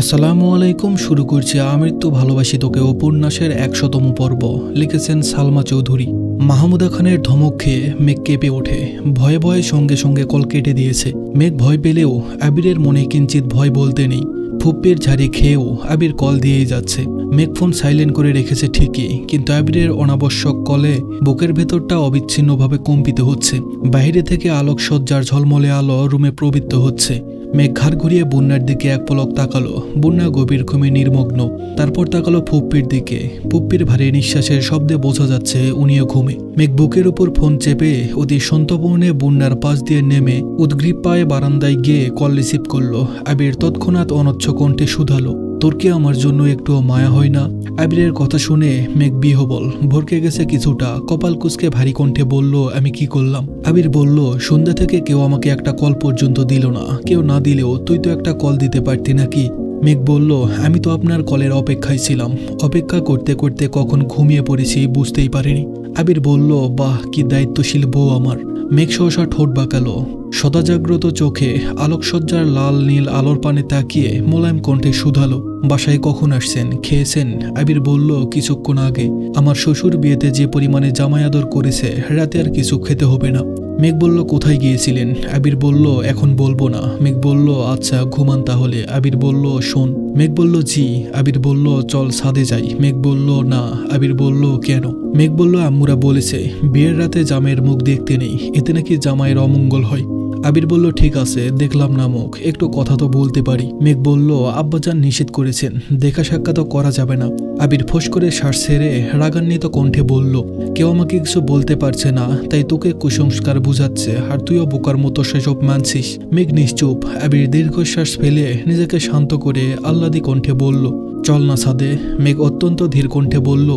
আসসালামু আলাইকুম, শুরু করছি আমৃত্যু ভালোবাসি তোকে উপন্যাসের একশতম পর্ব, লিখেছেন সালমা চৌধুরী। মাহমুদা খানের ধমক খেয়ে মেঘ কেঁপে ওঠে, ভয়ে ভয়ে সঙ্গে সঙ্গে কল কেটে দিয়েছে। মেঘ ভয় পেলেও আবিরের মনে কিঞ্চিত ভয় বলতে নেই, ফুপ্পের ঝাড়ি খেয়েও আবির কল দিয়েই যাচ্ছে। মেঘ ফোন সাইলেন্ট করে রেখেছে ঠিকই, কিন্তু আবিরের অনাবশ্যক কলে বুকের ভেতরটা অবিচ্ছিন্নভাবে কম্পিত হচ্ছে। বাইরে থেকে আলোকসজ্জার ঝলমলে আলো রুমে প্রবৃত্ত হচ্ছে। মেঘ ঘাড় ঘুরিয়ে বন্যার দিকে এক পলক তাকালো। বন্যা গভীর ঘুমে নির্মগ্ন। তারপর তাকালো ফুপ্পির দিকে। ফুপ্পির ভারী নিঃশ্বাসের শব্দে বোঝা যাচ্ছে উনিও ঘুমে। মেঘ বুকের উপর ফোন চেপে অতি সন্তপূর্ণে বন্যার পাশ দিয়ে নেমে উদ্গ্রীব পায়ে বারান্দায় গিয়ে কল রিসিভ করল। আবির তৎক্ষণাৎ অনচ্ছ কণ্ঠে শুধালো। তোর কি আমার জন্য একটুও মায়া হয় না। আবিরের কথা শুনে মেঘ বিহবল ভরকে গেছে কিছুটা। কপাল কুচকে ভারী কণ্ঠে বলল, আমি কি করলাম? আবির বলল, সন্ধ্যা থেকে কেউ আমাকে একটা কল পর্যন্ত দিল না। কেউ না দিলেও তুই তো একটা কল দিতে পারতি নাকি? মেঘ বলল, আমি তো আপনার কলের অপেক্ষায় ছিলাম। অপেক্ষা করতে করতে কখন ঘুমিয়ে পড়েছি বুঝতেই পারিনি। আবির বলল, বাহ, কি দায়িত্বশীল বউ আমার। মেঘ সহসা ঠোঁট বাঁকালো। সদাজাগ্রত চোখে আলোকসজ্জার লাল নীল আলোর পানে তাকিয়ে মোলায়েম কণ্ঠে শুধালো বাসায় কখন আসছেন, খেয়েছেন? আবির বলল, কিছুক্ষণ আগে। আমার শ্বশুর বিয়েতে যে পরিমাণে জামাই আদর করেছে, রাতে আর কিছু খেতে হবে না। মেঘ বলল, কোথায় গিয়েছিলেন? আবির বলল, এখন বলব না। মেঘ বলল আচ্ছা ঘুমান তাহলে। আবির বলল, শোন। মেঘ বলল, জি। আবির বলল, চল ছাদে যাই। মেঘ বলল, না। আবির বলল, কেন? মেঘ বলল, আম্মুরা বলেছে, বিয়ের রাতে জামাইয়ের মুখ দেখতে নেই। এতে নাকি জামাইয়ের অমঙ্গল হয়। আবির বলল, ঠিক আছে, দেখলাম না মুখ। একটু কথা তো বলতে পারি। মেঘ বলল, আব্বাজান নিষেধ করেছেন। দেখা সাক্ষাৎ করা যাবে না। আবির ফোঁস করে শ্বাস ছেড়ে রাগান্বিত কণ্ঠে বলল, কেউ আমাকে কিছু বলতে পারছে না, তাই তোকে কুসংস্কার বুঝাচ্ছে, আর তুইও বোকার মতো সেসব মানছিস। মেঘ নিশ্চুপ। আবির দীর্ঘশ্বাস ফেলে নিজেকে শান্ত করে আহ্লাদি কণ্ঠে বলল চল না সাদে মেঘ অত্যন্ত ধীর কণ্ঠে বলল,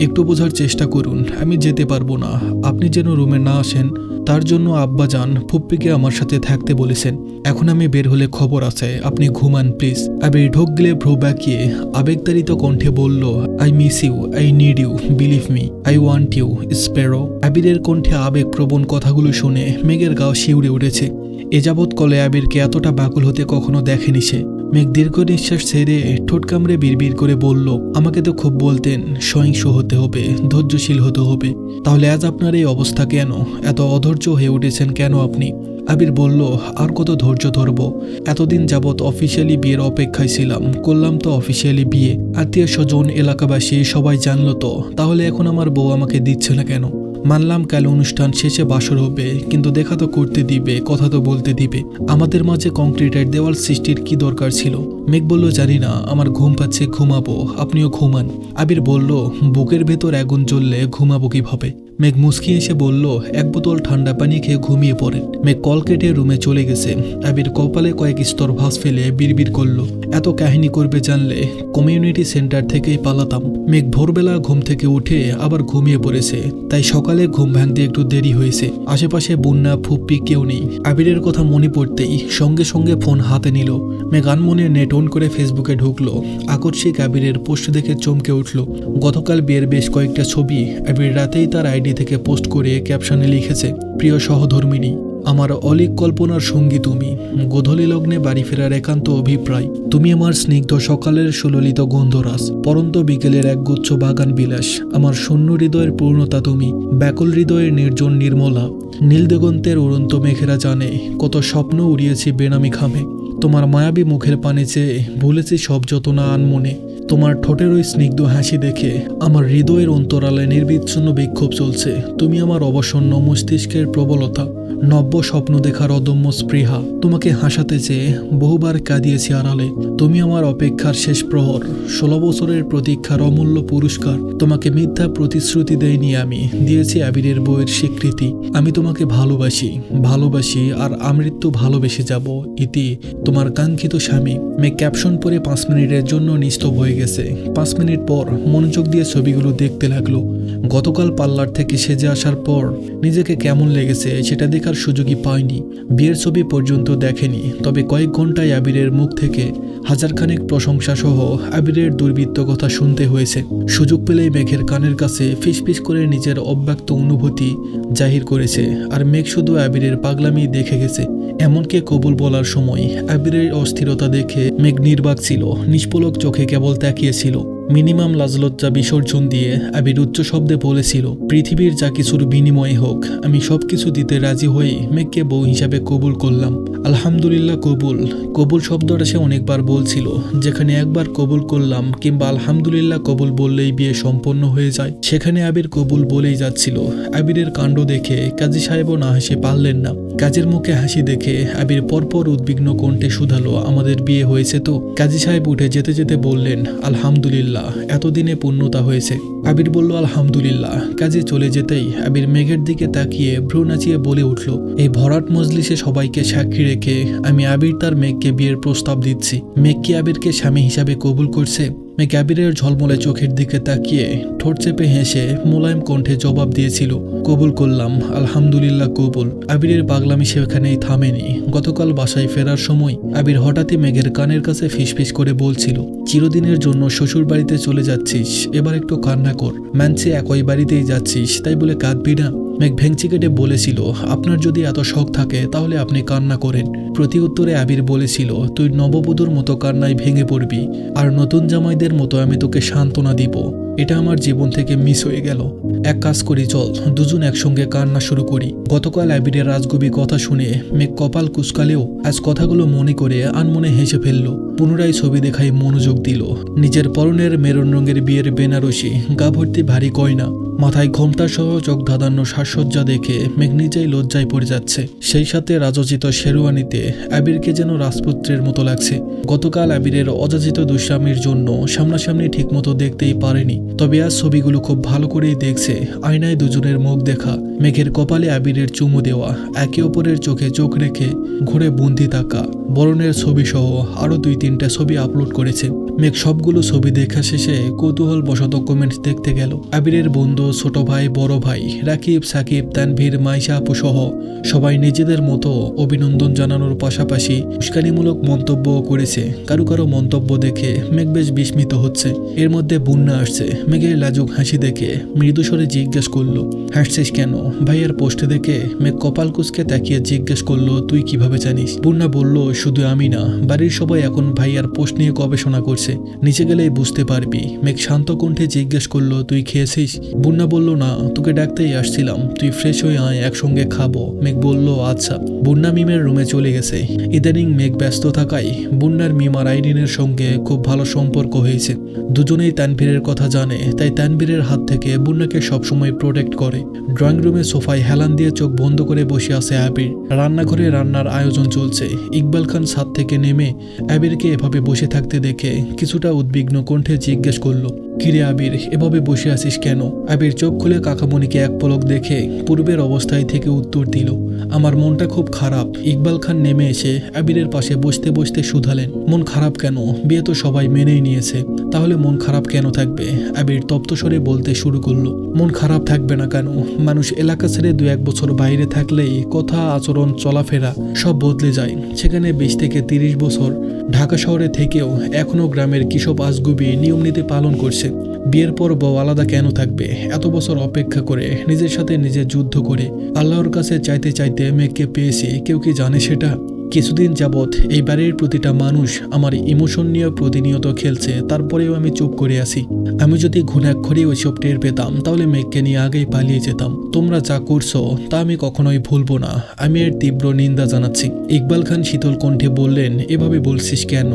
একটু বোঝার চেষ্টা করুন, আমি যেতে পারব না। আপনি যেন রুমে না আসেন, তার জন্য আব্বা যান ফুপ্পিকে আমার সাথে থাকতে বলেছেন। এখন আমি বের হলে খবর আছে। আপনি ঘুমান, প্লিজ। আবির ঢোক গিলে ভ্রু বাঁকিয়ে আবেগতাড়িত কণ্ঠে বলল I miss you I need you believe me I want you Sparrow আবিরের কণ্ঠে আবেগপ্রবণ কথাগুলো শুনে মেঘের গাও শিউরে উঠেছে। এ যাবৎ কলে আবিরকে এতটা বাকুল হতে কখনো দেখেনি সে। মেঘ দীর্ঘ নিঃশ্বাস ছেড়ে ঠোঁট কামড়ে বিড়বিড় করে বলল, আমাকে তো খুব বলতেন, সহিংস হতে হবে, ধৈর্যশীল হতে হবে। তাহলে আজ আপনার এই অবস্থা কেন? এত অধৈর্য হয়ে উঠেছেন কেন আপনি? আবির বলল, আর কত ধৈর্য ধরব? এতদিন যাবৎ অফিসিয়ালি বিয়ের অপেক্ষায় ছিলাম, করলাম তো অফিসিয়ালি বিয়ে। আত্মীয় স্বজন, এলাকাবাসী সবাই জানলো তো, তাহলে এখন আমার বউ আমাকে দিচ্ছে না কেন? মানলাম কাল অনুষ্ঠান শেষে বাসর হবে, কিন্তু দেখা তো করতে দিবে, কথা তো বলতে দিবে। আমাদের মাঝে কংক্রিটের দেওয়াল সৃষ্টির কি দরকার ছিল? মেঘ বলল, জানি না, আমার ঘুম পাচ্ছে, ঘুমাবো, আপনিও ঘুমান। আবির বলল, বুকের ভেতর আগুন জ্বললে ঘুমাবো কীভাবে? মেঘ মুসকি এসে বলল, এক বোতল ঠান্ডা পানি খেয়ে ঘুমিয়ে পড়েন। মেঘ কল কেটে রুমে চলে গেছে। আবির কপালে কয়েক স্তর ভাস ফেলে বিড়বিড় করল। এত কাহিনী করবে জানলে কমিউনিটি সেন্টার থেকেই পালাতাম। মেঘ ভোরবেলা ঘুম থেকে উঠে আবার ঘুমিয়ে পড়েছে। তাই সকালে ঘুম ভাঙতে একটু দেরি হয়েছে। আশেপাশে বন্যা ফুপ্পি কেউ নেই। আবিরের কথা মনে পড়তেই সঙ্গে সঙ্গে ফোন হাতে নিল। মেঘ আনমনে নেট অন করে ফেসবুকে ঢুকলো। আকস্মিক আবিরের পোস্ট দেখে চমকে উঠল। গতকাল বিয়ের বেশ কয়েকটা ছবি। আবির রাতেই তার আইডি থেকে পোস্ট করে ক্যাপশনে লিখেছে, প্রিয় সহধর্মিনী, আমার অলিক কল্পনার সঙ্গী তুমি। গোধলি লগ্নে বাড়ি ফেরার একান্ত অভিপ্রায়। তুমি আমার স্নিগ্ধ সকালের সুললিত গন্ধরাস পরন্ত বিকেলের একগুচ্ছ বাগান বিলাস। আমার শূন্য হৃদয়ের পূর্ণতা তুমি, ব্যাকুল হৃদয়ের নির্জন নির্মলা। নীল দিগন্তের উড়ন্ত মেঘেরা জানে, কত স্বপ্ন উড়িয়েছি বেনামি খামে। তোমার মায়াবী মুখের পানে চেয়ে ভুলেছি সব যতনা আনমনে। তোমার ঠোঁটের ওই স্নিগ্ধ হাসি দেখে আমার হৃদয়ের অন্তরালে নির্বিচ্ছন্ন বিক্ষোভ চলছে। তুমি আমার অবসন্ন মস্তিষ্কের প্রবলতা নব্য স্বপ্ন দেখার অদম্য স্পৃহা তোমাকে হাসাতে চেয়ে বহুবার কাঁদিয়েছি আড়ালে। তুমি আমার অপেক্ষার শেষ প্রহর। ষোলো বছরের প্রতীক্ষার অমূল্য পুরস্কার তোমাকে মিথ্যা প্রতিশ্রুতি দেয়নি আমি। দিয়েছি আবিরের বইয়ের স্বীকৃতি। আমি তোমাকে ভালোবাসি ভালোবাসি আর আমৃত্যু ভালোবেসে যাব। ইতি তোমার কাঙ্ক্ষিত স্বামী। মেয়ে ক্যাপশন পরে পাঁচ মিনিটের জন্য নিস্তব হয়ে গেছে। পাঁচ মিনিট পর মনোযোগ দিয়ে ছবিগুলো দেখতে লাগল। গতকাল পার্লার থেকে সেজে আসার পর নিজেকে কেমন লেগেছে সেটা দেখার সুযোগই পায়নি। বিয়ের ছবি পর্যন্ত দেখেনি, তবে কয়েক ঘন্টায় আবিরের মুখ থেকে হাজার খানেক প্রশংসা সহ আবিরের দুর্বৃত্ত কথা শুনতে হয়েছে। সুযোগ পেলেই মেঘের কানের কাছে ফিসফিস করে নিজের অব্যক্ত অনুভূতি জাহির করেছে, আর মেঘ শুধু আবিরের পাগলামি দেখে গেছে। এমনকি কবুল বলার সময় আবিরের অস্থিরতা দেখে মেঘ নির্বাক ছিল নিষ্পলক চোখে কেবল তাকিয়েছিল মিনিমাম লাজলজ্জা বিসর্জন দিয়ে আবির উচ্চ শব্দে বলেছিল, পৃথিবীর যা কিছুর বিনিময়ে হোক, আমি সব কিছু দিতে রাজি হয়ে মেঘকে বউ হিসাবে কবুল করলাম। আলহামদুলিল্লাহ, কবুল। কবুল শব্দটা সে অনেকবার বলছিল, যেখানে একবার কবুল করলাম কিংবা আলহামদুলিল্লাহ কবুল বললেই বিয়ে সম্পন্ন হয়ে যায়, সেখানে আবির কবুল বলেই যাচ্ছিল। আবিরের কাণ্ড দেখে কাজী সাহেবও না হেসে পারলেন না। কাজের মুখে হাসি দেখে আবির পরপর উদ্বিগ্ন কণ্ঠে শুধালো, আমাদের বিয়ে হয়েছে তো? কাজী সাহেব উঠে যেতে যেতে বললেন, আলহামদুলিল্লাহ, এতদিনে পূর্ণতা হয়েছে। আবির বলল, আলহামদুলিল্লাহ। কাজে চলে যেতেই আবির মেঘের দিকে তাকিয়ে ভ্রু নাচিয়ে বলে উঠল, এই ভরাট মজলিসে সবাইকে সাক্ষী রেখে আমি আবির তার মেঘকে বিয়ের প্রস্তাব দিচ্ছি। মেঘ কি আবিরকে স্বামী হিসাবে কবুল করছে? মেঘ আবিরের ঝলমলে চোখের দিকে তাকিয়ে ঠোঁট চেপে হেসে মোলায়েম কণ্ঠে জবাব দিয়েছিল, কবুল করলাম, আলহামদুলিল্লাহ কবুল। আবিরের পাগলামি সেখানেই থামেনি। গতকাল বাসায় ফেরার সময় আবির হঠাৎই মেঘের কানের কাছে ফিসফিস করে বলছিল, চিরদিনের জন্য শ্বশুর বাড়িতে চলে যাচ্ছিস, এবার একটু কান্না কর। মানছি একই বাড়িতেই যাচ্ছিস, তাই বলে কাঁদবি না। মেঘ ভেংচি কেটে বলেছিল, আপনার যদি এত শখ থাকে, তাহলে আপনি কান্না করেন। প্রতি উত্তরে আবির বলেছিল, তুই নববধূর মতো কান্নায় ভেঙে পড়বি, আর নতুন জামাইদের মতো আমি তোকে সান্ত্বনা দিব। এটা আমার জীবন থেকে মিস হয়ে গেল। এক কাজ করি, চল, দুজন একসঙ্গে কান্না শুরু করি। গতকাল আবিরের রাজগবি কথা শুনে মেঘ কপাল কুচকালেও আজ কথাগুলো মনে করে আনমনে হেসে ফেলল। পুনরায় ছবি দেখায় মনোযোগ দিল। নিজের পরনের মেরুন রঙের বিয়ের বেনারসি, গা ভর্তি ভারী গয়না মাথায় ঘোমটা সহ চোখ ধাঁধানো সাজসজ্জা দেখে মেঘ নিজেই লজ্জায় পড়ে যাচ্ছে। সেই সাথে রাজচিত শেরওয়ানিতে আবিরকে যেন রাজপুত্রের মতো লাগছে। গতকাল আবিরের অযাচিত দুষ্টামির জন্য সামনাসামনি ঠিকমতো দেখতেই পারেনি। তবে আজ ছবিগুলো খুব ভালো করেই দেখছে। আয়নায় দুজনের মুখ দেখা, মেঘের কপালে আবিরের চুমু দেওয়া, একে অপরের চোখে চোখ রেখে ঘুরে বন্দি থাকা বরণের ছবি সহ আরও দুই তিনটা ছবি আপলোড করেছে। মেঘ সবগুলো ছবি দেখা শেষে কৌতূহল বশত কমেন্ট দেখতে গেল। আবিরের বন্ধু ছোট ভাই, বড় ভাই, রাকিব, সাকিব, তানভীর, মাইশা, আপু সহ সবাই নিজেদের মতো অভিনন্দন জানানোর পাশাপাশি উস্কানিমূলক মন্তব্যও করেছে। কারও কারও মন্তব্য দেখে মেঘ বেশ বিস্মিত হচ্ছে। এর মধ্যে বন্যা আসছে। মেঘের লাজুক হাসি দেখে মৃদুস্বরে জিজ্ঞেস করল, হাসছিস কেন? ভাইয়ের পোস্টে দেখে মেঘ কপাল কুচকে তাকিয়ে জিজ্ঞেস করল, তুই কীভাবে জানিস? বন্যা বলল, শুধু আমি না, বাড়ির সবাই এখন ভাইয়ার পোস্ট নিয়ে গবেষণা করছে। নিচে গেলেই বুঝতে পারবি। মেঘ শান্ত কণ্ঠে জিজ্ঞেস করল, তুই খেয়েছিস? বুন্না বলল, না, তোকে ডাকতেই আসছিলাম। তুই ফ্রেশ হয়ে আয়, একসঙ্গে খাব। মেঘ বলল আচ্ছা। বুন্না মিমের রুমে চলে গেছে। ইদানিং মেঘ ব্যস্ত থাকায় বুন্নার মিম আর আইরিনের সঙ্গে খুব ভালো সম্পর্ক হয়েছে। দুজনেই তানভীরের কথা জানে, তাই তানভীরের হাত থেকে বুন্নাকে সবসময় প্রোটেক্ট করে। ড্রয়িং রুমে সোফায় হেলান দিয়ে চোখ বন্ধ করে বসে আছে আবির। রান্নাঘরে রান্নার আয়োজন চলছে। ইকবাল খান ছাদ থেকে নেমে আবিরকে এভাবে বসে থাকতে দেখে কিছুটা উদ্বিগ্ন কণ্ঠে জিজ্ঞেস করল, কিরে আবির, এভাবে বসে আছিস কেন? আবির চোখ খুলে কাকামণিকে এক পলক দেখে পূর্বের অবস্থায় থেকে উত্তর দিল, আমার মনটা খুব খারাপ। ইকবাল খান নেমে এসে আবিরের পাশে বসতে বসতে শুধালেন, মন খারাপ কেন? বিয়ে তো সবাই মেনেই নিয়েছে। তাহলে মন খারাপ কেন থাকবে? আবির তপ্তস্বরে বলতে শুরু করল, মন খারাপ থাকবে না কেন? মানুষ এলাকা ছেড়ে দু এক বছর বাইরে থাকলেই কথা, আচরণ, চলাফেরা সব বদলে যায়। সেখানে বিশ থেকে তিরিশ বছর ঢাকা শহরে থেকেও এখনও গ্রামের কিসব আজগুবি নিয়ম নীতি পালন করছে। বিয়ের পর বউ আলাদা কেন থাকবে? এত বছর অপেক্ষা করে নিজের সাথে নিজে যুদ্ধ করে আল্লাহর কাছে চাইতে চাইতে মেয়েকে পেয়েছি কেউ কি জানে সেটা? কিছুদিন যাবৎ এই বাড়ির প্রতিটা মানুষ আমার ইমোশন নিয়ে প্রতিনিয়ত খেলছে, তারপরেও আমি চুপ করে আছি। আমি যদি ঘুণাক্ষরে ওইসব টের পেতাম, তাহলে মেঘকে নিয়ে আগেই পালিয়ে যেতাম। তোমরা যা করছ, তা আমি কখনোই ভুলবো না। আমি এর তীব্র নিন্দা জানাচ্ছি। ইকবাল খান শীতল কণ্ঠে বললেন, এভাবে বলছিস কেন?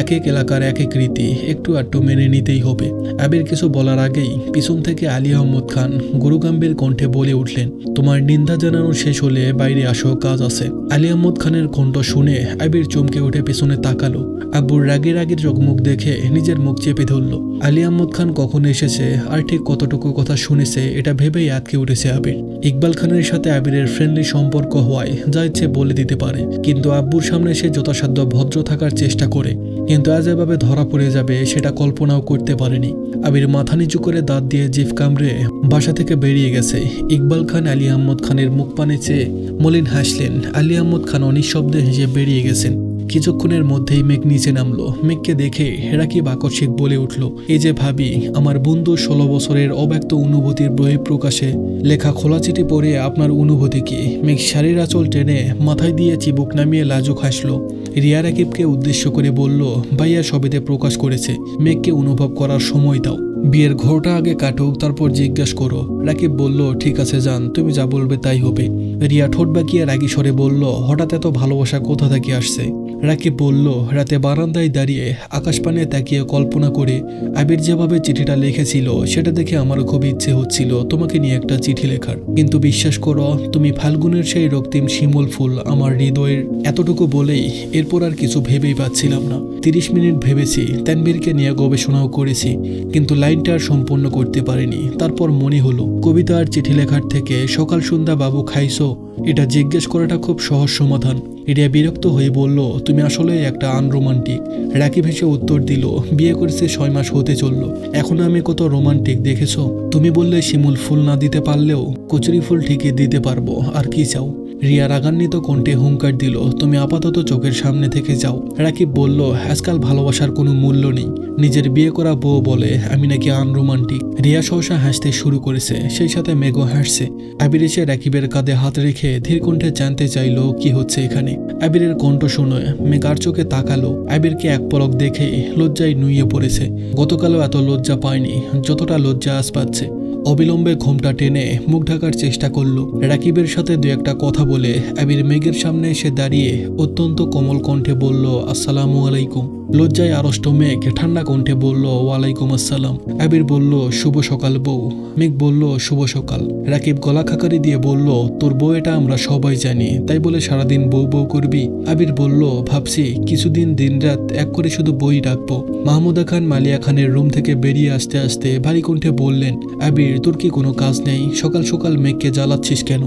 এক এক এলাকার এক এক রীতি, একটু আটটু মেনে নিতেই হবে। আবির কিছু বলার আগেই পিছন থেকে আলী আহমদ খান গুরুগাম্বের কণ্ঠে বলে উঠলেন, তোমার নিন্দা জানানো শেষ হলে বাইরে আসো, কাজ আছে। আলী আহমদ খানের কণ্ঠ শুনে আবির চমকে উঠে পেছনে তাকালো। আব্বুর রাগের রাগের চোখমুখ দেখে নিজের মুখ চেপে ধরল। আলী আহমদ খান কখন এসেছে আর ঠিক কতটুকু কথা শুনেছে এটা ভেবেই আটকে উঠেছে আবির। ইকবাল খানের সাথে আবিরের ফ্রেন্ডলি সম্পর্ক হওয়ায় যা ইচ্ছে বলে দিতে পারে, কিন্তু আব্বুর সামনে সে যথাসাধ্য ভদ্র থাকার চেষ্টা করে। কিন্তু আজ এভাবে ধরা পড়ে যাবে সেটা কল্পনাও করতে পারেনি। আবির মাথা নিচু করে দাঁত দিয়ে জিভ কামড়ে বাসা থেকে বেরিয়ে গেছে। ইকবাল খান আলী আহমদ খানের মুখ পানে চেয়ে মলিন হাসলেন। আলী আহমদ খান অনিঃশব্দে হেসে বেরিয়ে গেছেন। কিছুক্ষণের মধ্যেই মেঘ নিচে নামলো। মেঘকে দেখে রাকিব আকস্মিক বলে উঠল, এই যে ভাবি, আমার বন্ধু ষোলো বছরের অব্যক্ত অনুভূতির বহিঃপ্রকাশে লেখা খোলা চিঠি পড়ে আপনার অনুভূতি কি? মেঘ শাড়ির আঁচল টেনে মাথায় দিয়ে চিবুক নামিয়ে লাজুক হাসলো। রিয়া রাকিবকে উদ্দেশ্য করে বলল, ভাইয়া সবেতে প্রকাশ করেছে। মেঘকে অনুভব করার সময় দাও। বিয়ের ঘরটা আগে কাটুক তারপর জিজ্ঞেস করো। রাকিব বলল, ঠিক আছে যান তুমি যা বলবে তাই হবে। রিয়া ঠোঁট বাঁকিয়ে রাগি স্বরে বলল, হঠাৎ এত ভালোবাসা কোথা থেকে আসছে? রাকিব বলল, রাতে বারান্দায় দাঁড়িয়ে আকাশপানে তাকিয়ে কল্পনা করে, আবির যেভাবে চিঠিটা লিখেছিল, সেটা দেখে আমারও খুব ইচ্ছে হচ্ছিল তোমাকে নিয়ে একটা চিঠি লেখার। কিন্তু বিশ্বাস করো, তুমি ফাল্গুনের সেই রক্তিম শিমুল ফুল আমার হৃদয়ের এতটুকু বলেই এরপর আর কিছু ভেবেই পাচ্ছিলাম না। তিরিশ মিনিট ভেবেছি তানবীরকে নিয়ে গবেষণাও করেছি, কিন্তু লাইনটা সম্পূর্ণ করতে পারিনি। তারপর মনে হলো কবিতা আর চিঠি লেখার থেকে সকাল সন্ধ্যা বাবু খাইছো, এটা জিজ্ঞেস করাটা খুব সহজ সমাধান। রিয়া বিরক্ত হয়ে বলল, তুমি আসলে একটা আনরোমান্টিক। রাকিব হেসে উত্তর দিল, বিয়ে করেছে ছয় মাস হতে চলল। এখন আমি কত রোমান্টিক, দেখেছ? তুমি বললে শিমুল ফুল না দিতে পারলেও কচুরি ফুল ঠিকই দিতে পারব, আর কি চাও? রিয়া রাগান্বিত কণ্ঠে হুঙ্কার দিল, তুমি আপাতত চোখের সামনে থেকে যাও। রাকিব বলল, আজকাল ভালোবাসার কোনো মূল্য নেই। নিজের বিয়ে করা বউ বলে আমি নাকি আনরোমান্টিক। রিয়া সহসা হাসতে শুরু করেছে, সেই সাথে মেঘও হাসছে। আবির এসে রাকিবের কাঁধে হাত রেখে ধীর কণ্ঠে জানতে চাইলো, কি হচ্ছে এখানে? আবিরের কণ্ঠ শুনে মেঘার চোখে তাকালো। আবিরকে এক পলক দেখে লজ্জায় নুইয়ে পড়েছে। গতকালও এত লজ্জা পায়নি, যতটা লজ্জা আজ পাচ্ছে। অবিলম্বে ঘোমটা টেনে মুখ ঢাকার চেষ্টা করল। রাকিবের সাথে দু একটা কথা বলে আবির মেঘের সামনে এসে দাঁড়িয়ে অত্যন্ত কোমল কণ্ঠে বলল, আসসালামু আলাইকুম। লজ্জায় আড়ষ্ট মেঘ ঠান্ডা কণ্ঠে বলল, ওয়ালাইকুম আসসালাম। আবির বলল, শুভ সকাল বউ। মেঘ বলল, শুভ সকাল। রাকিব গলা খাকারি দিয়ে বলল, তোর বউ এটা আমরা সবাই জানি, তাই বলে সারাদিন বউ বউ করবি? আবির বলল, ভাবছি কিছুদিন দিনরাত এক করে শুধু বই রাখব। মাহমুদা খান মালিয়া খানের রুম থেকে বেরিয়ে আসতে আসতে ভারী কণ্ঠে বললেন, আবির, তোর কি কোনো কাজ নেই? সকাল সকাল মেঘকে জ্বালাচ্ছিস কেন?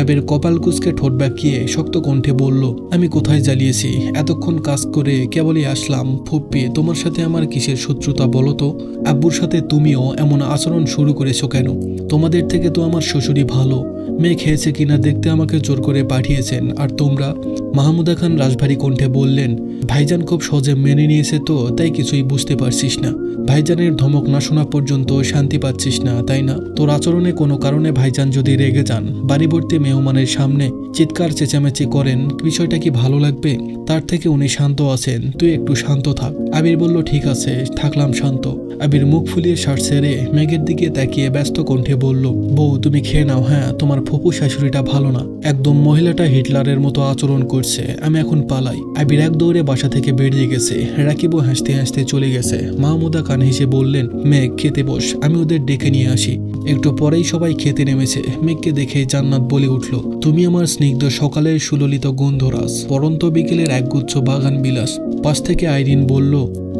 আবির কপাল কুচকে ঠোঁট বাঁকিয়ে শক্ত কণ্ঠে বলল, আমি কোথায় জ্বালিয়েছি? এতক্ষণ কাজ করে কেবলই আসলাম। ফুপ্পি, তোমার সাথে আমার কিসের শত্রুতা বলো তো? আব্বুর সাথে তুমিও এমন আচরণ শুরু করেছ কেন? তোমাদের থেকে তো আমার শ্বশুরই ভালো। মেয়ে খেয়েছে কিনা দেখতে আমাকে জোর করে পাঠিয়েছেন। আর তোমরা, মাহমুদা খান রাজভারী কণ্ঠে বললেন, ভাইজান খুব সহজে মেনে নিয়েছে তো, তাই কিছুই বুঝতে পারছিস না। ভাইজানের ধমক না শোনা পর্যন্ত শান্তি পাচ্ছিস না, তাই না? তোর আচরণে কোনো কারণে ভাইজান যদি রেগে যান, বাড়িবর্তী মেহমানের সামনে চিৎকার চেঁচামেচি করেন, বিষয়টা কি ভালো লাগবে? তার থেকে উনি শান্ত আছেন, তুই একটু শান্ত থাক। আবির বলল, ঠিক আছে, থাকলাম শান্ত। আবির মুখ ফুলিয়ে শ্বাস ছেড়ে মেঘের দিকে তাকিয়ে ব্যস্ত কণ্ঠে বলল, বউ, তুমি খেয়ে নাও হ্যাঁ তোমার ফুপু শাশুড়িটা ভালো না। একদম মহিলাটা হিটলারের মতো আচরণ করছে। আমি এখন পালাই। আবির এক দৌড়ে বাসা থেকে বেরিয়ে গেছে। রাকিবও হাসতে হাসতে চলে গেছে। মাহমুদা কান হেসে বললেন, মেঘ, খেতে বস। আমি ওদের ডেকে নিয়ে আসি। একটু পরেই সবাই খেতে নেমেছে। মেঘকে দেখে জান্নাত বলে উঠল, তুমি আমার স্নিগ্ধ সকালের সুললিত গন্ধরাজ। পরন্ত বিকেলের একগুচ্ছ বাগান বিলাস। পাশ থেকে আইরিন বলল,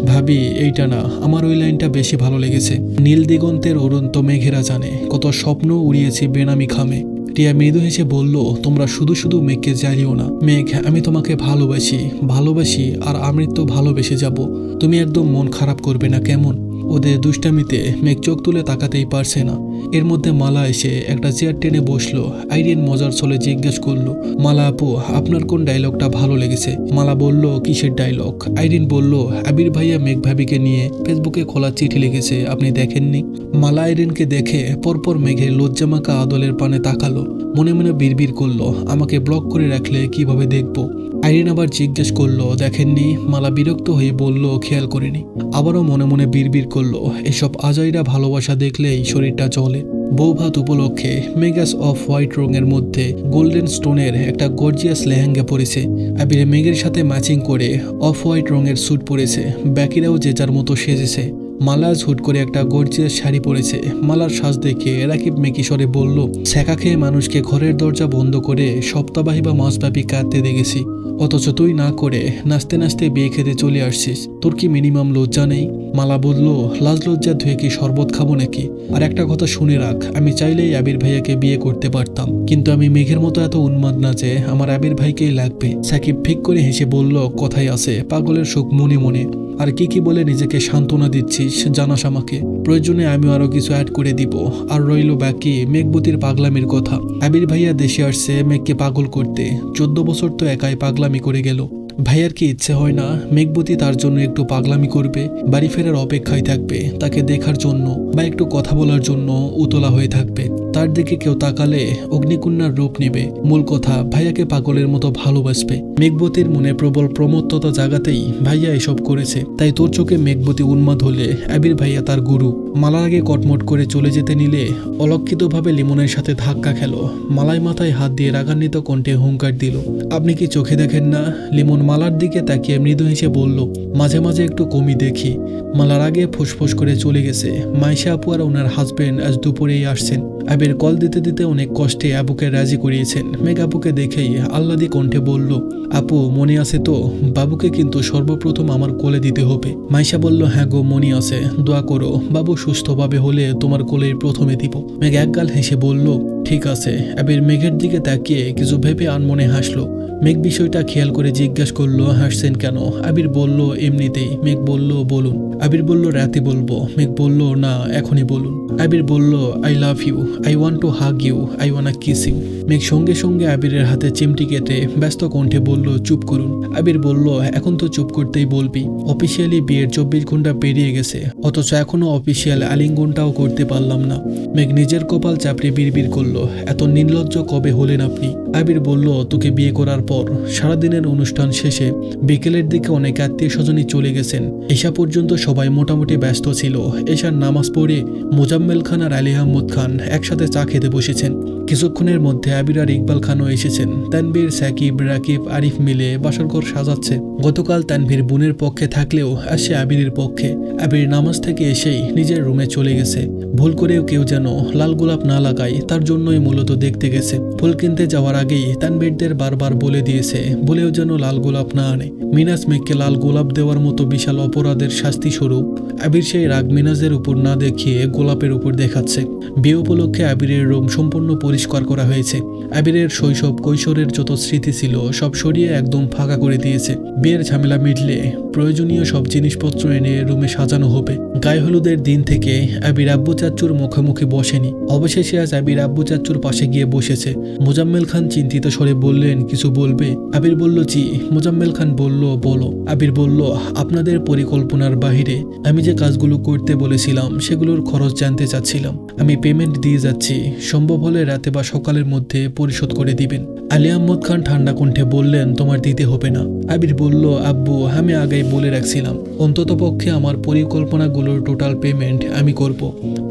ভাবি, এইটা না। আমার ওই লাইনটা বেশি ভালো লেগেছে। নীল দিগন্তের অরন্ত মেঘেরা জানে। কত স্বপ্ন উড়িয়েছি বেনামি খামে। টিয়া মৃদু হেসে বলল, তোমরা শুধু শুধু মেঘকে জ্বালিও না। মেঘ, আমি তোমাকে ভালোবাসি ভালোবাসি, আর আমৃত্য ভালোবেসে যাব। তুমি একদম মন খারাপ করবে না কেমন? ওদের দুষ্টামিতে মেঘ চোখ তুলে তাকাতেই পারছে না। এর মধ্যে মালা এসে একটা চেয়ার টেনে বসল। আইরিন মজার ছলে জিজ্ঞেস করল, মালা আপু, আপনার কোন ডায়লগটা ভালো লেগেছে? মালা বলল, কিসের ডায়লগ আইরিন বলল, আবির ভাইয়া মেঘ ভাবিকে নিয়ে ফেসবুকে খোলা চিঠি লিখেছে, আপনি দেখেননি? মালা আইরিনকে দেখে পরপর মেঘের লজ্জামাকা আদলের পানে তাকালো, মনে মনে বিড়বিড় করল, আমাকে ব্লক করে রাখলে কীভাবে দেখব? আইরিন আবার জিজ্ঞেস করল, দেখেননি? মালা বিরক্ত হয়ে বলল, খেয়াল করিনি। আবারও মনে মনে বিড়বিড় করল, এসব আজাইরা ভালোবাসা দেখলেই শরীরটা চলে বৌভাত উপলক্ষে মেগাস অফ হোয়াইট রঙের মধ্যে গোল্ডেন স্টোনের একটা গর্জিয়াস লেহেঙ্গা পরেছে। আবিরে মেঘের সাথে ম্যাচিং করে অফ হোয়াইট রঙের স্যুট পরেছে। বাকিরাও যে যার মতো সেজেছে। মালাজ হুট করে একটা গর্জিয়াস শাড়ি পরেছে। মালার সাজ দেখে রাকিব মেকিশরে বলল ছ্যাঁকা খেয়ে মানুষকে ঘরের দরজা বন্ধ করে সপ্তাহবাহী বা মাসব্যাপী কাঁদতে দেখেছি। অথচ তুই না করে নাচতে নাচতে বিয়ে খেতে চলে আসছিস। তোর কি মিনিমাম লজ্জা নেই? মালা বলল, লাজ লজ্জা ধুয়ে কি শরবত খাব নাকি? আর একটা কথা শুনে রাখ, আমি চাইলেই আবির ভাইয়াকে বিয়ে করতে পারতাম। কিন্তু আমি মেঘের মতো এত উন্মাদ না যে আমার আবির ভাইকেই লাগবে। সাকিব ফিক করে হেসে বলল, কথাই আছে, পাগলের শোক মনে মনে। আর কি কি বলে নিজেকে সান্ত্বনা দিচ্ছিস জানাস আমাকে। প্রয়োজনে আমি আরও কিছু অ্যাড করে দিব। আর রইল বাকি মেঘবতীর পাগলামির কথা। আবির ভাইয়া দেশে আসছে মেঘকে পাগল করতে। চোদ্দ বছর তো একাই পাগলামি করে গেল। ভাইয়ার কি ইচ্ছে হয় না? মেঘবতী তার জন্য একটু পাগলামি করবে, বাড়ি ফেরার অপেক্ষায় থাকবে তাকে দেখার জন্য বা একটু কথা বলার জন্য উতলা হয়ে থাকবে। তার দিকে কেউ তাকালে অগ্নিকন্যার রূপ নেবে। মূল কথা, ভাইয়াকে পাগলের মতো ভালোবাসবে। মেঘবতীর মনে প্রবল প্রমত্ততা জাগাতেই ভাইয়া এসব করেছে। তাই তোর চোখে মেঘবতী উন্মাদ হলে আবির ভাইয়া তার গুরু। মালার আগে কটমট করে চলে যেতে নিলে অলক্ষিতভাবে লিমনের সাথে ধাক্কা খেল। মালাই মাথায় হাত দিয়ে রাগান্বিত কণ্ঠে হুঙ্কার দিল, আপনি কি চোখে দেখেন না? লিমন মালার দিকে তাকিয়ে মৃদু হেসে বলল, মাঝে মাঝে একটু কমই দেখি। মালার আগে ফুসফুস করে চলে গেছে। মাইশা আপু আর ওনার হাজবেন্ড আজ দুপুরেই আসছেন। আবির কল দিতে দিতে অনেক কষ্টে আবুকে রাজি করিয়েছেন। মেঘ আপুকে দেখেই আল্লাদি কণ্ঠে বলল, আপু, মনে আছে তো? বাবুকে কিন্তু সর্বপ্রথম আমার কোলে দিতে হবে। মাইশা বলল হ্যাঁ গো, মনে আছে। দোয়া করো, বাবু সুস্থভাবে হলে তোমার কোলে প্রথমে দিব। মেঘ একগাল হেসে বলল, ঠিক আছে। আবির মেঘের দিকে তাকিয়ে কিছু ভেবে আনমনে হাসলো। মেঘ বিষয়টা খেয়াল করে জিজ্ঞাসা করল, হাসছেন কেন? আবির বলল, এমনিতেই। মেঘ বলল, বলুন। আবির বলল, রাতে বলব। মেঘ বলল, না, এখনই বলুন। আবির বলল, I love you. I want to hug you I wanna kiss you Megh সঙ্গে সঙ্গে আবিরের হাতে চিমটি কেটে ব্যস্ত কণ্ঠে বলল, চুপ করুন। আবির বলল, এখন তো চুপ করতেই বলবি। অফিসিয়ালি বিয়ের চব্বিশ ঘণ্টা পেরিয়ে গেছে। অথচ এখনও অফিসিয়াল আলিঙ্গনটাও করতে পারলাম না। মেঘ নিজের কপাল চাপড়ে বিড়বিড় করল, এত নির্লজ্জ কবে হলেন আপনি? আবির বলল, তোকে বিয়ে করার পর, সারাদিনের অনুষ্ঠান শেষে বিকেলের দিকে অনেক আত্মীয় স্বজনই চলে গেছেন। এসা পর্যন্ত সবাই মোটামুটি ব্যস্ত ছিল। এশার নামাজ পড়ে মোজাম্মেল খান আর আলী আহমদ খান একসাথে চা খেতে বসেছেন। কিছুক্ষণের মধ্যে আবির আর ইকবাল খানও এসেছেন। তানভীর, সাকিব, রাকিব, আরিফ মিলে বাসরঘর সাজাচ্ছে। গতকাল তানভীর বোনের পক্ষে থাকলেও আসে আবিরের পক্ষে। আবির নামাজ থেকে এসেই নিজের রুমে চলে গেছে। ভুল করেও কেউ যেন লাল গোলাপ না লাগায়, তার জন্যই মূলত দেখতে গেছে। ফুল কিনতে যাওয়ার আগেই তানভীরদের বারবার বলে দিয়েছে, বলেও যেন লাল গোলাপ না আনে। মিনাজ মেঘকে লাল গোলাপ দেওয়ার মতো বিশাল অপরাধের শাস্তি স্বরূপ আবির সেই রাগ মিনাজের উপর না দেখিয়ে গোলাপের উপর দেখাচ্ছে। বিয়ে উপলক্ষে আবিরের রুম সম্পূর্ণ পরিষ্কার করা হয়েছে। আবিরের শৈশব কৈশোরের যত স্মৃতি ছিল, সব সরিয়ে একদম ফাঁকা করে দিয়েছে। বিয়ের ঝামেলা মিটলে প্রয়োজনীয় সব জিনিসপত্র এনে রুমে সাজানো হবে। গায়ে হলুদের দিন থেকে আবির আব্বু চাচ্চুর মুখোমুখি বসেনি। অবশেষে আজ আবির আব্বু চাচ্চুর পাশে গিয়ে বসেছে। মোজাম্মেল খান চিন্তিত স্বরে বললেন, কিছু বলবে? আবির বলল, জি। মোজাম্মেল খান বলল, বলো। আবির বলল, আপনাদের পরিকল্পনার বাহিরে আমি যে কাজগুলো করতে বলেছিলাম, সেগুলোর খরচ জানতে চাচ্ছিলাম। আমি পেমেন্ট দিয়ে যাচ্ছি। সম্ভব হলে রাতে বা সকালের মধ্যে পরিশোধ করে দিবেন। আলী আহমদ খান ঠান্ডা কণ্ঠে বললেন, তোমার দিতে হবে না। আবির বলল, আব্বু, আমি আগেই বলে রাখছিলাম। অন্তত পক্ষে আমার পরিকল্পনাগুলোর টোটাল পেমেন্ট আমি করব।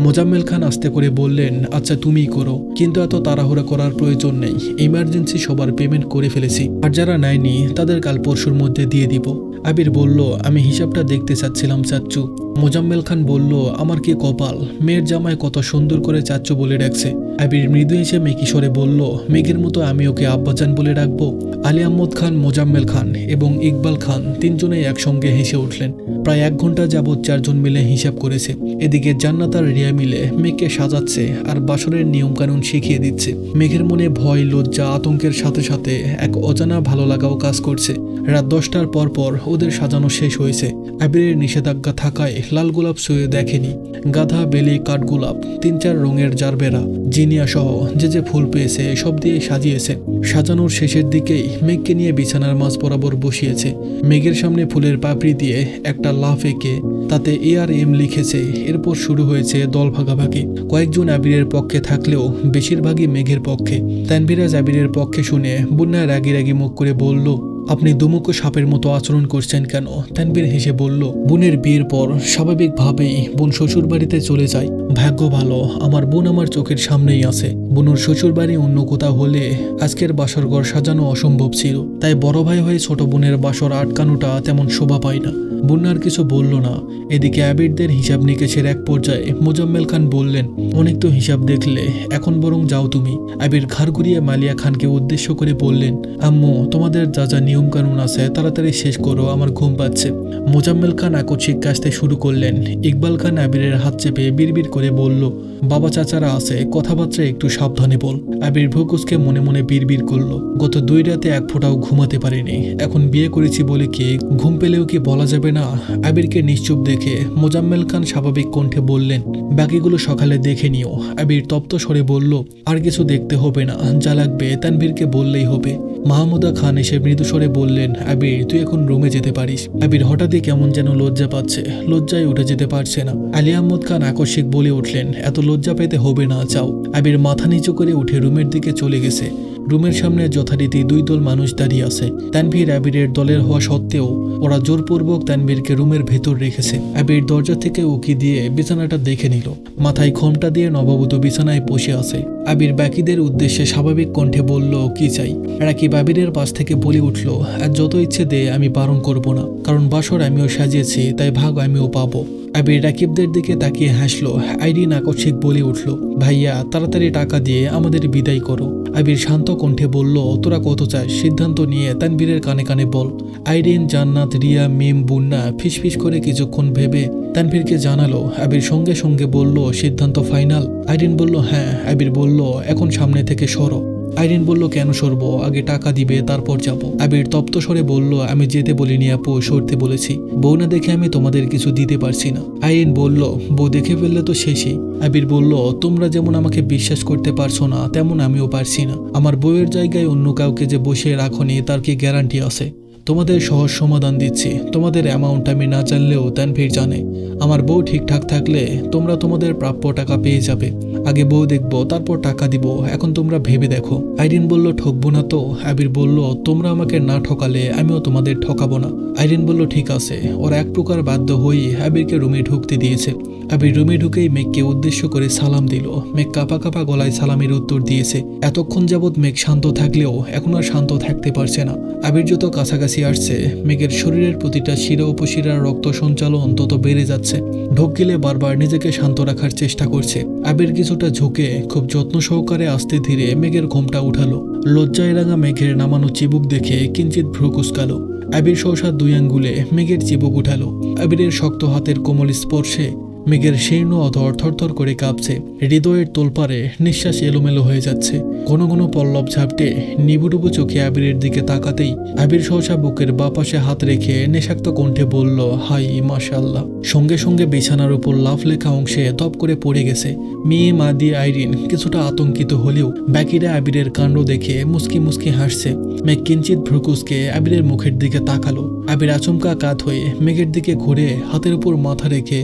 মোজাম্মেল খান আস্তে করে বললেন আচ্ছা তুমিই করো। কিন্তু এত তাড়াহুড়া করার প্রয়োজন নেই। ইমার্জেন্সি সবার পেমেন্ট করে ফেলেছি। আর যারা নেয়নি, তাদের কাল পরশুর মধ্যে দিয়ে দিব। আবির বলল, আমি হিসাবটা দেখতে চাচ্ছিলাম, চাচ্চু। মোজাম্মেল খান বলল, আমার কি কপাল? মেয়ের জামায় কত সুন্দর করে চাচ্চু বলে রাখছে আবির মৃদু এসে মেকিশরে বলল, মেঘের মতো আমি ওকে আব্বাজান বলে রাখব আলী আহমদ খান, মোজাম্মেল খান এবং ইকবাল খান তিনজনেই একসঙ্গে হেসে উঠলেন। প্রায় এক ঘণ্টা যাবৎ চারজন মিলে হিসাব করেছে। এদিকে জান্নাত আর রিয়া মিলে মেঘকে সাজাচ্ছে আর বাসরের নিয়মকানুন শিখিয়ে দিচ্ছে। মেঘের মনে ভয়, লজ্জা, আতঙ্কের সাথে সাথে এক অজানা ভালো লাগাও কাজ করছে। রাত দশটার পর পর ওদের সাজানো শেষ হয়েছে। আবিরের নিষেধাজ্ঞা থাকায় লাল গোলাপ শুয়ে দেখেনি। গাধা, বেলি, কাঠগোলাপ, তিন চার রঙের জারবেরা, জিনিয়া সহ যে যে ফুল পেয়েছে সব দিয়ে সাজিয়েছে। সাজানোর শেষের দিকেই মেঘকে নিয়ে বিছানার মাঝ বরাবর বসিয়েছে। মেঘের সামনে ফুলের পাপড়ি দিয়ে একটা লাফ এঁকে তাতে এ আর এম লিখেছে, এরপর শুরু হয়েছে দল ভাগাভাগি। কয়েকজন আবিরের পক্ষে থাকলেও বেশিরভাগই মেঘের পক্ষে। তানবিরাজ আবিরের পক্ষে শুনে বন্যা রাগি রাগি মুখ করে বলল, আপনি দুমুখো সাপের মতো আচরণ করছেন কেন? তানবীর হেসে বলল, বোনের বিয়ের পর স্বাভাবিকভাবেই বোন শ্বশুর বাড়িতে চলে যায় ভাগ্য ভালো, আমার বোন আমার চোখের সামনেই আছে। বোনুর শ্বশুর বাড়ি অন্য কোথাও হলে আজকের বাসর ঘর সাজানো অসম্ভব ছিল। তাই বড় ভাই হয়ে ছোট বোনের বাসর আটকানোটা তেমন শোভা পায় না। বন্যার কিছু বলল না। এদিকে আবিরদের হিসাব নিকেশের এক পর্যায়ে মোজাম্মেল খান বললেন, অনেক তো হিসাব দেখলে, এখন বরং যাও তুমি। আবির ঘাড় ঘুরিয়ে মালিয়া খানকে উদ্দেশ্য করে বললেন, আম্মু, তোমাদের যা যা নিয়ম কানুন আছে তাড়াতাড়ি শেষ করো, আমার ঘুম পাচ্ছে। মোজাম্মেল খান আকস্মিক কাশতে শুরু করলেন। ইকবাল খান আবিরের হাত চেপে বিড়বিড় করে বলল, বাবা চাচারা আছে, কথাবার্তা একটু সাবধানে বল। আবির ভুকুসকে মনে মনে বিড়বিড় করল। গত দুই রাতে এক ফোঁটাও ঘুমাতে পারেনি। এখন বিয়ে করেছি বলে কি ঘুম পেলেও কি বলা যাবে না? আবিরকে নিশ্চুপ দেখে মোজাম্মেল খান স্বাভাবিক কণ্ঠে বললেন, বাকিগুলো সকালে দেখে নিও। আবির তপ্ত স্বরে বলল, আর কিছু দেখতে হবে না। যা লাগবে তানভীরকে বললেই হবে। মাহমুদা খান এসে মৃদুস্বরে বললেন আবির তুই এখন রুমে যেতে পারিস। আবির হঠাৎই কেমন যেন লজ্জা পাচ্ছে। লজ্জায় উঠে যেতে পারছে না। আলী আহমদ খান আকস্মিক বলে উঠলেন, এত লজ্জা পেতে হবে না চাও আবির মাথা নিচু করে উঠে রুমের দিকে চলে গেছে। রুমের সামনে যথারীতি দুই দল মানুষ দাঁড়িয়ে আছে। তানভীর আবিরের দলের হওয়া সত্ত্বেও ওরা জোরপূর্বক তানভীরকে রুমের ভেতর রেখেছে। আবির দরজা থেকে উকি দিয়ে বিছানাটা দেখে নিল। মাথায় ঘোমটা দিয়ে নববধূ বিছানায় বসে আছে। আবির বাকিদের উদ্দেশ্যে স্বাভাবিক কণ্ঠে বলল, কি চাই? রাকিব আবিরের পাশ থেকে বলে উঠল, আর যত ইচ্ছে দে, আমি বারণ করব না। কারণ বাসর আমিও সাজিয়েছি, তাই ভাগ আমিও পাবো। আবির রাকিবদের দিকে তাকিয়ে হাসলো। আইরিন আকস্মিক বলে উঠল, ভাইয়া, তাড়াতাড়ি টাকা দিয়ে আমাদের বিদায় করো। আবির শান্ত কণ্ঠে বলল, তোরা কত চাস? সিদ্ধান্ত নিয়ে তানবীরের কানে কানে বল। আইরিন জান্নাত, রিয়া, মিম, বুন্না ফিসফিস করে কিছুক্ষণ ভেবে তানভীরকে জানালো। আবির সঙ্গে সঙ্গে বলল, সিদ্ধান্ত ফাইনাল। আইরিন বলল হ্যাঁ। আবির বলল, এখন সামনে থেকে সরো। আইরিন বলল, কেন সরবো? আগে টাকা দিবে, তারপর যাব। আবির তপ্ত স্বরে বলল, আমি যেতে বলিনি আপু, সরতে বলেছি। বউ না দেখে আমি তোমাদের কিছু দিতে পারছি না। আইরিন বলল, বউ দেখে ফেললে তো শেষই। আবির বলল, তোমরা যেমন আমাকে বিশ্বাস করতে পারছ না, তেমন আমিও পারছি না। আমার বউয়ের জায়গায় অন্য কাউকে যে বসিয়ে রাখনি, তার কি গ্যারান্টি আছে? তোমাদের সহজ সমাধান দিচ্ছি। তোমাদের অ্যামাউন্ট আমি না জানলেও তানভীর জানে। আমার বউ ঠিকঠাক থাকলে তোমরা তোমাদের প্রাপ্য টাকা পেয়ে যাবে। আগে বউ দেখব, তারপর টাকা দিব। এখন তোমরা ভেবে দেখো। আইরিন বলল, ঠকবো না তো? আবির বলল, তোমরা আমাকে না ঠকালে আমিও তোমাদের ঠকাবো না। আইরিন বলল, ঠিক আছে। ওরা এক প্রকার বাধ্য হয়ে আবিরকে রুমে ঢুকতে দিয়েছে। আবির রুমে ঢুকেই মেঘকে উদ্দেশ্য করে সালাম দিল। মেঘ কাপা কাপা গলায় সালামের উত্তর দিয়েছে। এতক্ষণ যাবৎ মেঘ শান্ত থাকলেও এখন আর শান্ত থাকতে পারছে না। আবির যত কাছাকাছি আসছে। মেঘের শরীরের প্রতিটা শিরা উপশিরার রক্ত সঞ্চালন তত বেড়ে যাচ্ছে। ঢোক গেলে বারবার নিজেকে শান্ত রাখার চেষ্টা করছে। আবির কিছুটা ঝুঁকে খুব যত্ন সহকারে আস্তে ধীরে মেঘের ঘোমটা উঠালো। লজ্জায় রাঙা মেঘের নামানো চিবুক দেখে কিঞ্চিত ভ্রু কুসকালো আবির সহসা দুই আঙ্গুলে মেঘের চিবুক উঠালো। আবিরের শক্ত হাতের কোমল স্পর্শে মেঘের শীর্ণ অধর থরথর করে কাঁপছে। হৃদয়ের তোলপারে নিঃশ্বাস এলোমেলো হয়ে যাচ্ছে। কোনো কোনো পল্লব ঝাপটে নিবুডুবু চোখে আবিরের দিকে তাকাতেই আবির সহসা বুকের বাপাশে হাত রেখে নেশাক্ত কণ্ঠে বলল, হাই মাশাল্লাহ সঙ্গে সঙ্গে বিছানার উপর লাভ লেখা অংশে তপ করে পড়ে গেছে। মেয়ে, মা দিয়ে আইরিন কিছুটা আতঙ্কিত হলেও বাকিরা আবিরের কাণ্ড দেখে মুসকি মুসকি হাসছে। মেঘ কিঞ্চিত ভ্রুকুসকে আবিরের মুখের দিকে তাকালো। আবির আচমকা কাত হয়ে মেঘের দিকে ঘুরে হাতের উপর মাথা রেখে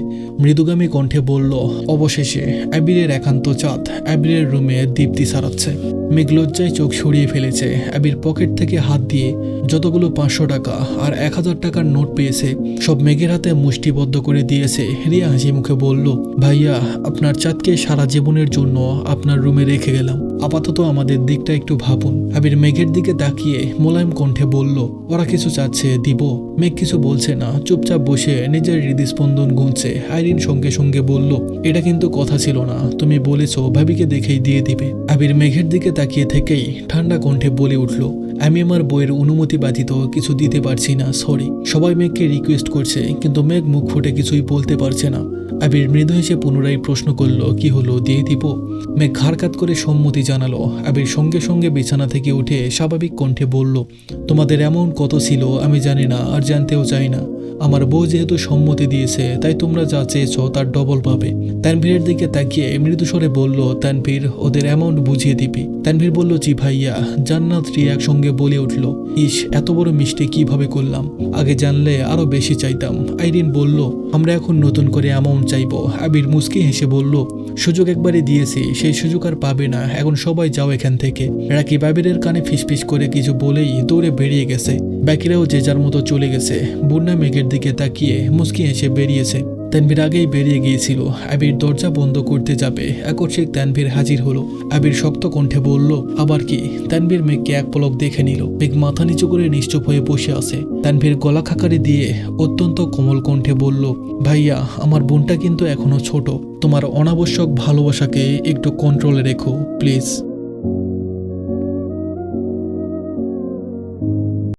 মৃদুগামী কণ্ঠে বলল, অবশেষে আবিরের একান্ত চাঁদ আবিরের রুমে দীপ্তি সারাচ্ছে। মেঘ লজ্জায় চোখ সরিয়ে ফেলেছে। আবির পকেট থেকে হাত দিয়ে যতগুলো পাঁচশো টাকা আর এক হাজার টাকার নোট পেয়েছে, সব মেঘের হাতে মুষ্টিবদ্ধ করে দিয়েছে। রিয়া হাসি মুখে বলল, ভাইয়া, আপনার চাঁদকে সারা জীবনের জন্য আপনার রুমে রেখে গেলাম। আপাতত আমাদের দিকটা একটু ভাবুন। আবির মেঘের দিকে তাকিয়ে মোলায়েম কণ্ঠে বলল, ওরা কিছু চাচ্ছে, দিব। মেঘ কিছু বলছে না, চুপচাপ বসে নিজের হৃদস্পন্দন গুনছে। আইরিন সঙ্গে সঙ্গে বলল, এটা কিন্তু কথা ছিল না। তুমি বলেছ, ভাবিকে দেখেই দিয়ে দিবে। আবির মেঘের দিকে তাকিয়ে থেকেই ঠান্ডা কণ্ঠে বলে উঠল, আমি আমার বইয়ের অনুমতি ব্যতীত কিছু দিতে পারছি না সরি সবাই মেঘকে রিকোয়েস্ট করছে, কিন্তু মেঘ মুখ ফুটে কিছুই বলতে পারছে না। আবির মৃদু হেসে পুনরায় প্রশ্ন করল, কি হলো? দিয়ে দিব। মেঘ ঘাড়কাত করে সম্মতি জানালো। আবির সঙ্গে সঙ্গে বিছানা থেকে উঠে স্বাভাবিক কণ্ঠে বলল, তোমাদের এমন কত ছিল আমি জানি না, আর জানতেও চাই না। আমার বউ যেহেতু সম্মতি দিয়েছে, তাই তোমরা যা চেয়েছো তার ডবল পাবে। তানভীরের দিকে তাকিয়ে মৃদুস্বরে বলল, তানভীর, ওদের অ্যামাউন্ট বুঝিয়ে দিবি। তানভীর বলল, জি ভাইয়া। জান্নাত রিয়া একসঙ্গে বলে উঠল, ইস, এত বড় মিষ্টি কীভাবে করলাম? আগে জানলে আরও বেশি চাইতাম। আইরিন বলল, আমরা এখন নতুন করে অ্যামাউন্ট চাইব। আবির মুস্কি হেসে বলল, সুযোগ একবারই দিয়েছি, সেই সুযোগ আর পাবে না, এখন সবাই যাও এখান থেকে। রাকিব আবিরের কানে ফিসফিস করে কিছু বলেই দৌড়ে বেরিয়ে গেছে। বাকিরাও যে যার মতো চলে গেছে। বন্যা মেঘের দিকে তাকিয়ে মুস্কি হেসে বেরিয়েছে। তানভীর আগেই বেরিয়ে গিয়েছিল। আবির দরজা বন্ধ করতে যাবে। আকস্মিক তানভীর হাজির হলো। আবির শক্ত কণ্ঠে বলল, আবার কি? তানভীর মেঘকে এক পলক দেখে নিল। মেঘ মাথা নিচু করে নিশ্চুপ হয়ে বসে আছে। তানভীর গলা খাকারি দিয়ে অত্যন্ত কোমল কণ্ঠে বলল, ভাইয়া, আমার বোনটা কিন্তু এখনও ছোট। তোমার অনাবশ্যক ভালোবাসাকে একটু কন্ট্রোলে রেখো প্লিজ